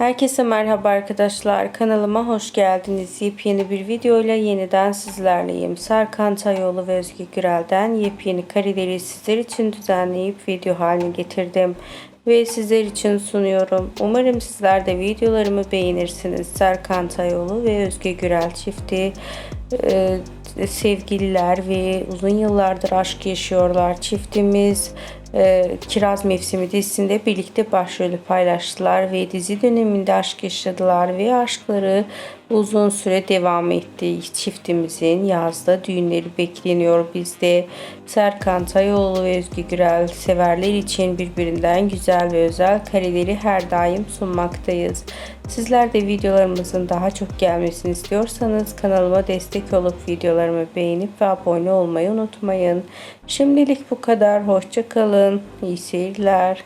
Herkese merhaba arkadaşlar. Kanalıma hoş geldiniz. Yepyeni bir videoyla yeniden sizlerleyim. Serkan Tayoğlu ve Özge Gürel'den yepyeni kareleri sizler için düzenleyip video haline getirdim. Ve sizler için sunuyorum. Umarım sizler de videolarımı beğenirsiniz. Serkan Tayoğlu ve Özge Gürel çifti e, sevgililer ve uzun yıllardır aşk yaşıyorlar. Çiftimiz e, Kiraz Mevsimi dizisinde birlikte başrolü paylaştılar ve dizi döneminde aşk yaşadılar ve aşkları uzun süre devam etti. Çiftimizin yazda düğünleri bekleniyor bizde. Serkan Tayoğlu ve Özgü Gürel severler için birbirinden güzel ve özel kareleri her daim sunmaktayız. Sizler de videolarımızın daha çok gelmesini istiyorsanız kanalıma destek olup videolarımı beğenip ve abone olmayı unutmayın. Şimdilik bu kadar. Hoşça kalın. İyi seyirler.